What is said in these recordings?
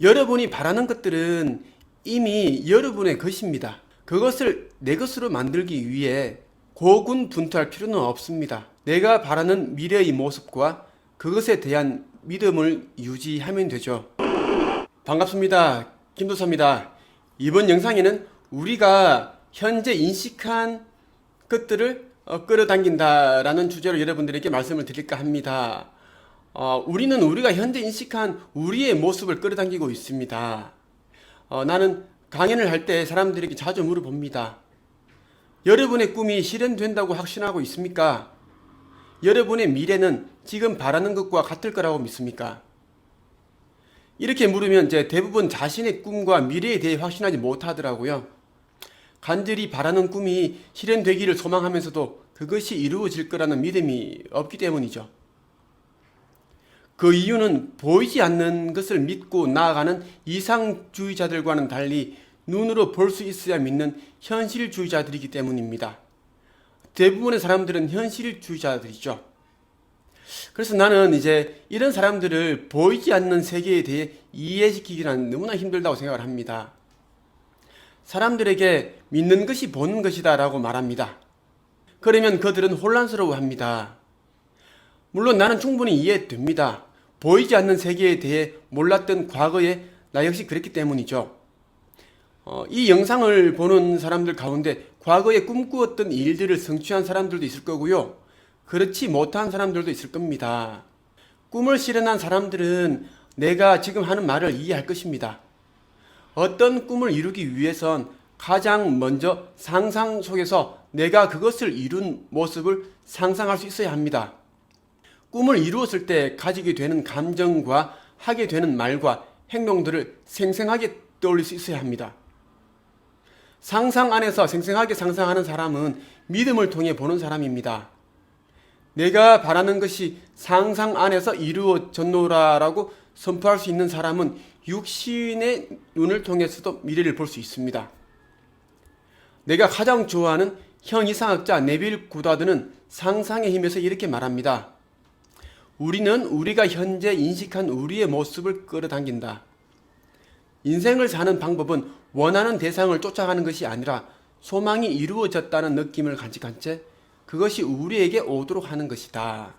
여러분이 바라는 것들은 이미 여러분의 것입니다. 그것을 내 것으로 만들기 위해 고군 분투할 필요는 없습니다. 내가 바라는 미래의 모습과 그것에 대한 믿음을 유지하면 되죠. 반갑습니다. 김도사입니다. 이번 영상에는 우리가 현재 인식한 것들을 어, 끌어당긴다라는 주제로 여러분들에게 말씀을 드릴까 합니다. 어, 우리는 우리가 현재 인식한 우리의 모습을 끌어당기고 있습니다. 어, 나는 강연을 할 때 사람들에게 자주 물어봅니다. 여러분의 꿈이 실현된다고 확신하고 있습니까? 여러분의 미래는 지금 바라는 것과 같을 거라고 믿습니까? 이렇게 물으면 이제 대부분 자신의 꿈과 미래에 대해 확신하지 못하더라고요. 간절히 바라는 꿈이 실현되기를 소망하면서도 그것이 이루어질 거라는 믿음이 없기 때문이죠. 그 이유는 보이지 않는 것을 믿고 나아가는 이상주의자들과는 달리 눈으로 볼 수 있어야 믿는 현실주의자들이기 때문입니다. 대부분의 사람들은 현실주의자들이죠. 그래서 나는 이제 이런 사람들을 보이지 않는 세계에 대해 이해시키기는 너무나 힘들다고 생각을 합니다. 사람들에게 믿는 것이 보는 것이다 라고 말합니다. 그러면 그들은 혼란스러워 합니다. 물론 나는 충분히 이해됩니다. 보이지 않는 세계에 대해 몰랐던 과거에 나 역시 그랬기 때문이죠. 어, 이 영상을 보는 사람들 가운데 과거에 꿈꾸었던 일들을 성취한 사람들도 있을 거고요. 그렇지 못한 사람들도 있을 겁니다. 꿈을 실현한 사람들은 내가 지금 하는 말을 이해할 것입니다. 어떤 꿈을 이루기 위해선 가장 먼저 상상 속에서 내가 그것을 이룬 모습을 상상할 수 있어야 합니다. 꿈을 이루었을 때 가지게 되는 감정과 하게 되는 말과 행동들을 생생하게 떠올릴 수 있어야 합니다. 상상 안에서 생생하게 상상하는 사람은 믿음을 통해 보는 사람입니다. 내가 바라는 것이 상상 안에서 이루어졌노라라고 선포할 수 있는 사람은 육신의 눈을 통해서도 미래를 볼 수 있습니다. 내가 가장 좋아하는 형 이상학자 네빌 구다드는 상상의 힘에서 이렇게 말합니다. 우리는 우리가 현재 인식한 우리의 모습을 끌어당긴다. 인생을 사는 방법은 원하는 대상을 쫓아가는 것이 아니라 소망이 이루어졌다는 느낌을 간직한 채 그것이 우리에게 오도록 하는 것이다.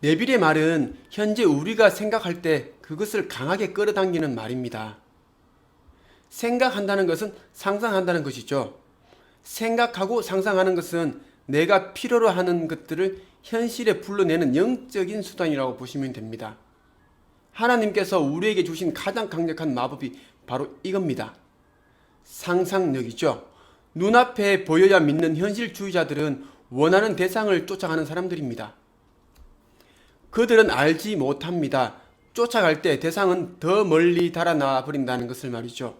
네빌의 말은 현재 우리가 생각할 때 그것을 강하게 끌어당기는 말입니다. 생각한다는 것은 상상한다는 것이죠. 생각하고 상상하는 것은 내가 필요로 하는 것들을 현실에 불러내는 영적인 수단이라고 보시면 됩니다. 하나님께서 우리에게 주신 가장 강력한 마법이 바로 이겁니다. 상상력이죠. 눈앞에 보여야 믿는 현실주의자들은 원하는 대상을 쫓아가는 사람들입니다. 그들은 알지 못합니다. 쫓아갈 때 대상은 더 멀리 달아나 버린다는 것을 말이죠.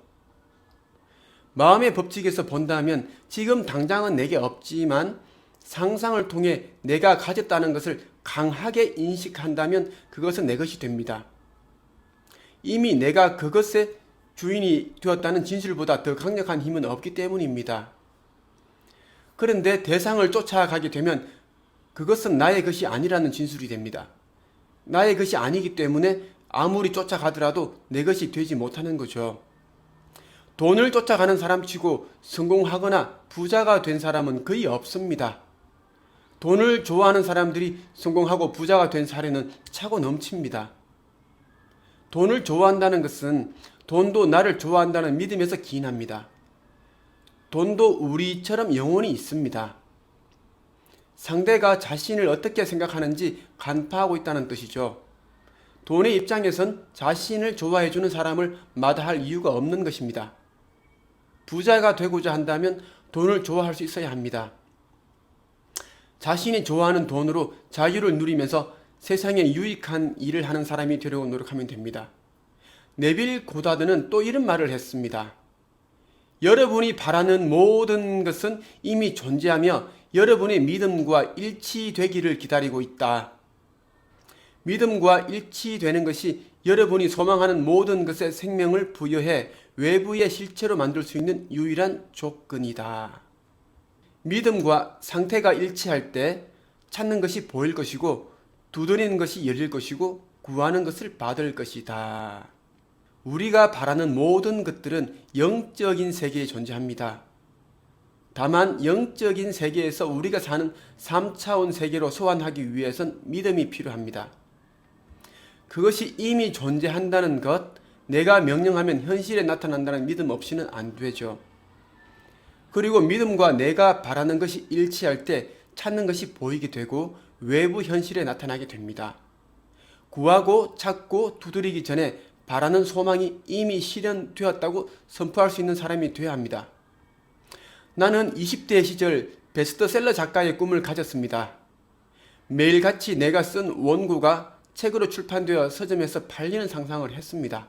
마음의 법칙에서 본다면 지금 당장은 내게 없지만 상상을 통해 내가 가졌다는 것을 강하게 인식한다면 그것은 내 것이 됩니다. 이미 내가 그것의 주인이 되었다는 진실보다 더 강력한 힘은 없기 때문입니다. 그런데 대상을 쫓아가게 되면 그것은 나의 것이 아니라는 진술이 됩니다. 나의 것이 아니기 때문에 아무리 쫓아가더라도 내 것이 되지 못하는 거죠. 돈을 쫓아가는 사람 치고 성공하거나 부자가 된 사람은 거의 없습니다. 돈을 좋아하는 사람들이 성공하고 부자가 된 사례는 차고 넘칩니다. 돈을 좋아한다는 것은 돈도 나를 좋아한다는 믿음에서 기인합니다. 돈도 우리처럼 영혼이 있습니다. 상대가 자신을 어떻게 생각하는지 간파하고 있다는 뜻이죠. 돈의 입장에선 자신을 좋아해주는 사람을 마다할 이유가 없는 것입니다. 부자가 되고자 한다면 돈을 좋아할 수 있어야 합니다. 자신이 좋아하는 돈으로 자유를 누리면서 세상에 유익한 일을 하는 사람이 되려고 노력하면 됩니다. 네빌 고다드는 또 이런 말을 했습니다. 여러분이 바라는 모든 것은 이미 존재하며 여러분의 믿음과 일치되기를 기다리고 있다. 믿음과 일치되는 것이 여러분이 소망하는 모든 것에 생명을 부여해 외부의 실체로 만들 수 있는 유일한 조건이다. 믿음과 상태가 일치할 때 찾는 것이 보일 것이고 두드리는 것이 열릴 것이고 구하는 것을 받을 것이다. 우리가 바라는 모든 것들은 영적인 세계에 존재합니다. 다만 영적인 세계에서 우리가 사는 3차원 세계로 소환하기 위해선 믿음이 필요합니다. 그것이 이미 존재한다는 것, 내가 명령하면 현실에 나타난다는 믿음 없이는 안 되죠. 그리고 믿음과 내가 바라는 것이 일치할 때 찾는 것이 보이게 되고 외부 현실에 나타나게 됩니다. 구하고 찾고 두드리기 전에 바라는 소망이 이미 실현되었다고 선포할 수 있는 사람이 되어야 합니다. 나는 20대 시절 베스트셀러 작가의 꿈을 가졌습니다. 매일같이 내가 쓴 원고가 책으로 출판되어 서점에서 팔리는 상상을 했습니다.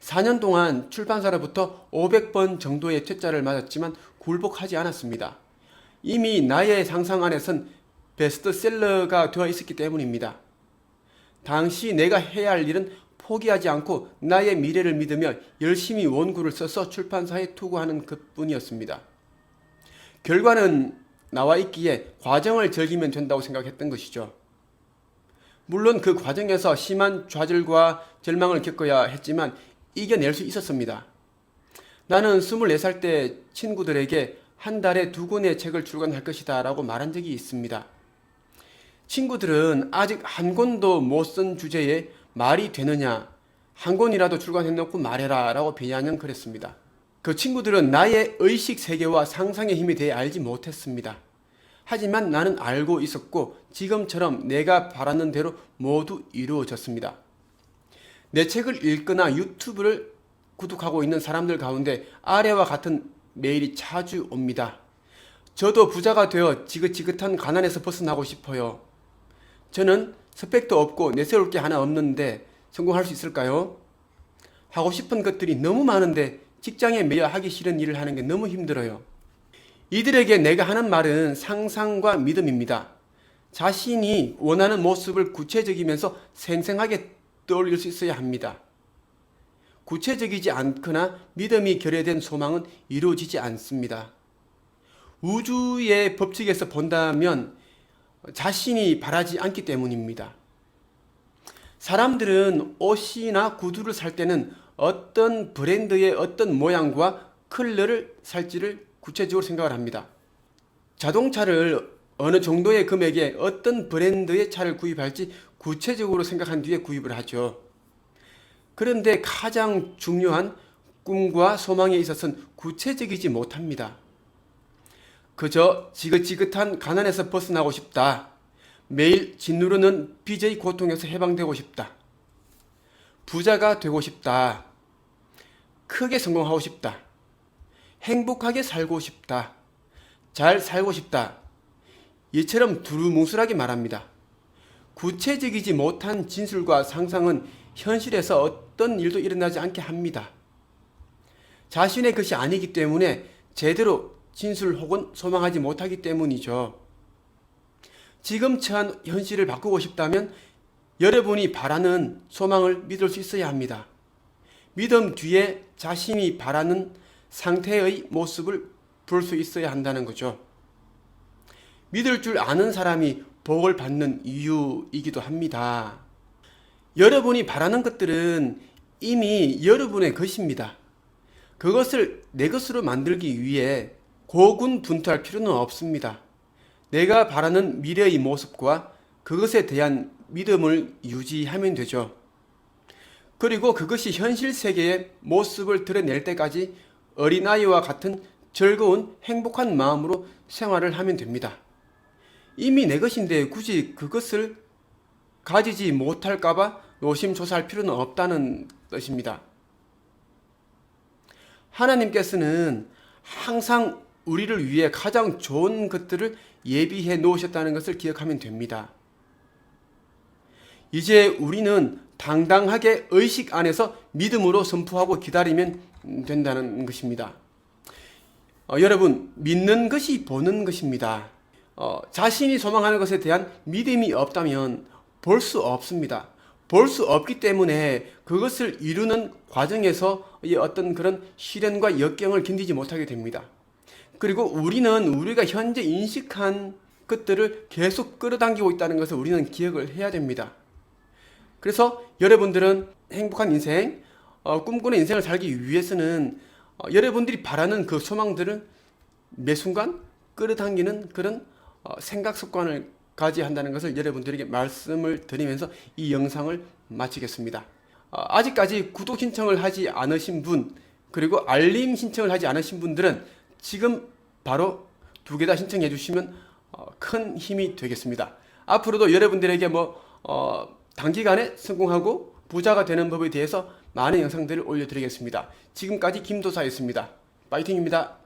4년 동안 출판사로부터 500번 정도의 퇴짜를 맞았지만 굴복하지 않았습니다. 이미 나의 상상 안에선 베스트셀러가 되어 있었기 때문입니다. 당시 내가 해야 할 일은 포기하지 않고 나의 미래를 믿으며 열심히 원고를 써서 출판사에 투고하는 것 뿐이었습니다. 결과는 나와 있기에 과정을 즐기면 된다고 생각했던 것이죠. 물론 그 과정에서 심한 좌절과 절망을 겪어야 했지만 이겨낼 수 있었습니다. 나는 24살 때 친구들에게 한 달에 두 권의 책을 출간할 것이다 라고 말한 적이 있습니다. 친구들은 아직 한 권도 못 쓴 주제에 말이 되느냐, 한 권이라도 출간해놓고 말해라 라고 비난은 그랬습니다. 그 친구들은 나의 의식 세계와 상상의 힘에 대해 알지 못했습니다. 하지만 나는 알고 있었고 지금처럼 내가 바라는 대로 모두 이루어졌습니다. 내 책을 읽거나 유튜브를 구독하고 있는 사람들 가운데 아래와 같은 메일이 자주 옵니다. 저도 부자가 되어 지긋지긋한 가난에서 벗어나고 싶어요. 저는 스펙도 없고 내세울 게 하나 없는데 성공할 수 있을까요? 하고 싶은 것들이 너무 많은데 직장에 매여 하기 싫은 일을 하는 게 너무 힘들어요. 이들에게 내가 하는 말은 상상과 믿음입니다. 자신이 원하는 모습을 구체적이면서 생생하게 떠올릴 수 있어야 합니다. 구체적이지 않거나 믿음이 결여된 소망은 이루어지지 않습니다. 우주의 법칙에서 본다면 자신이 바라지 않기 때문입니다. 사람들은 옷이나 구두를 살 때는 어떤 브랜드의 어떤 모양과 컬러를 살지를 구체적으로 생각을 합니다. 자동차를 어느 정도의 금액에 어떤 브랜드의 차를 구입할지 구체적으로 생각한 뒤에 구입을 하죠. 그런데 가장 중요한 꿈과 소망에 있어서는 구체적이지 못합니다. 그저 지긋지긋한 가난에서 벗어나고 싶다. 매일 짓누르는 빚의 고통에서 해방되고 싶다. 부자가 되고 싶다. 크게 성공하고 싶다. 행복하게 살고 싶다. 잘 살고 싶다. 이처럼 두루뭉술하게 말합니다. 구체적이지 못한 진술과 상상은 현실에서 어떤 일도 일어나지 않게 합니다. 자신의 것이 아니기 때문에 제대로 진술 혹은 소망하지 못하기 때문이죠. 지금 처한 현실을 바꾸고 싶다면 여러분이 바라는 소망을 믿을 수 있어야 합니다. 믿음 뒤에 자신이 바라는 상태의 모습을 볼 수 있어야 한다는 거죠. 믿을 줄 아는 사람이 복을 받는 이유이기도 합니다. 여러분이 바라는 것들은 이미 여러분의 것입니다. 그것을 내 것으로 만들기 위해 고군 분투할 필요는 없습니다. 내가 바라는 미래의 모습과 그것에 대한 믿음을 유지하면 되죠. 그리고 그것이 현실 세계의 모습을 드러낼 때까지 어린아이와 같은 즐거운 행복한 마음으로 생활을 하면 됩니다. 이미 내 것인데 굳이 그것을 가지지 못할까봐 노심초사할 필요는 없다는 뜻입니다. 하나님께서는 항상 우리를 위해 가장 좋은 것들을 예비해 놓으셨다는 것을 기억하면 됩니다. 이제 우리는 당당하게 의식 안에서 믿음으로 선포하고 기다리면 된다는 것입니다. 어, 여러분, 믿는 것이 보는 것입니다. 어, 자신이 소망하는 것에 대한 믿음이 없다면 볼 수 없습니다. 볼 수 없기 때문에 그것을 이루는 과정에서 어떤 그런 시련과 역경을 견디지 못하게 됩니다. 그리고 우리는 우리가 현재 인식한 것들을 계속 끌어당기고 있다는 것을 우리는 기억을 해야 됩니다. 그래서 여러분들은 행복한 인생, 어, 꿈꾸는 인생을 살기 위해서는 어, 여러분들이 바라는 그 소망들을 매 순간 끌어당기는 그런 어, 생각 습관을 가져야 한다는 것을 여러분들에게 말씀을 드리면서 이 영상을 마치겠습니다. 어, 아직까지 구독 신청을 하지 않으신 분 그리고 알림 신청을 하지 않으신 분들은 지금 바로 두 개 다 신청해 주시면 어, 큰 힘이 되겠습니다. 앞으로도 여러분들에게 뭐 어, 단기간에 성공하고 부자가 되는 법에 대해서 많은 영상들을 올려드리겠습니다. 지금까지 김도사였습니다. 파이팅입니다.